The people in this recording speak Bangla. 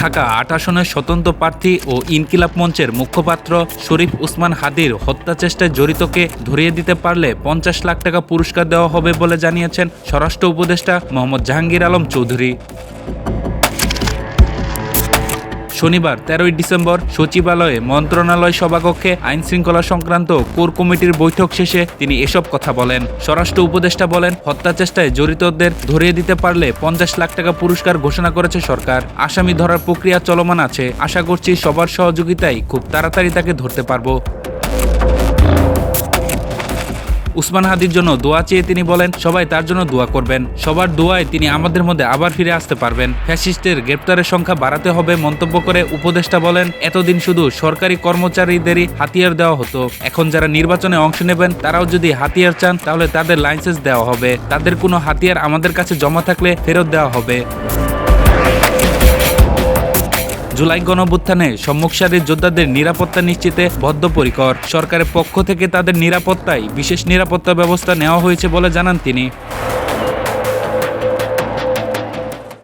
ঢাকা আট আসনের স্বতন্ত্র প্রার্থী ও ইনকিলাব মঞ্চের মুখপাত্র শরীফ উসমান হাদির হত্যা চেষ্টায় জড়িতকে ধরিয়ে দিতে পারলে পঞ্চাশ লাখ টাকা পুরস্কার দেওয়া হবে বলে জানিয়েছেন স্বরাষ্ট্র উপদেষ্টা মোহাম্মদ জাহাঙ্গীর আলম চৌধুরী। শনিবার, তেরোই ডিসেম্বর, সচিবালয়ে মন্ত্রণালয় সভাকক্ষে আইন শৃঙ্খলা সংক্রান্ত কোর কমিটির বৈঠক শেষে তিনি এসব কথা বলেন। স্বরাষ্ট্র উপদেষ্টা বলেন, হত্যা চেষ্টায় জড়িতদের ধরিয়ে দিতে পারলে পঞ্চাশ লাখ টাকা পুরস্কার ঘোষণা করেছে সরকার। আসামি ধরার প্রক্রিয়া চলমান আছে। আশা করছি সবার সহযোগিতায় খুব তাড়াতাড়ি তাকে ধরতে পারব। উসমান হাদির জন্য দোয়া চেয়ে তিনি বলেন, সবাই তার জন্য দোয়া করবেন। সবার দোয়ায় তিনি আমাদের মধ্যে আবার ফিরে আসতে পারবেন। ফ্যাসিস্টের গ্রেপ্তারের সংখ্যা বাড়াতে হবে মন্তব্য করে উপদেষ্টা বলেন, এতদিন শুধু সরকারি কর্মচারীদেরই হাতিয়ার দেওয়া হতো। এখন যারা নির্বাচনে অংশ নেবেন, তারাও যদি হাতিয়ার চান, তাহলে তাদের লাইসেন্স দেওয়া হবে। তাদের কোনো হাতিয়ার আমাদের কাছে জমা থাকলে ফেরত দেওয়া হবে। জুলাই গণভুত্থানে সম্মুখসারির যোদ্ধাদের নিরাপত্তা নিশ্চিতে বদ্ধপরিকর। সরকারের পক্ষ থেকে তাদের নিরাপত্তায় বিশেষ নিরাপত্তা ব্যবস্থা নেওয়া হয়েছে বলে জানান তিনি।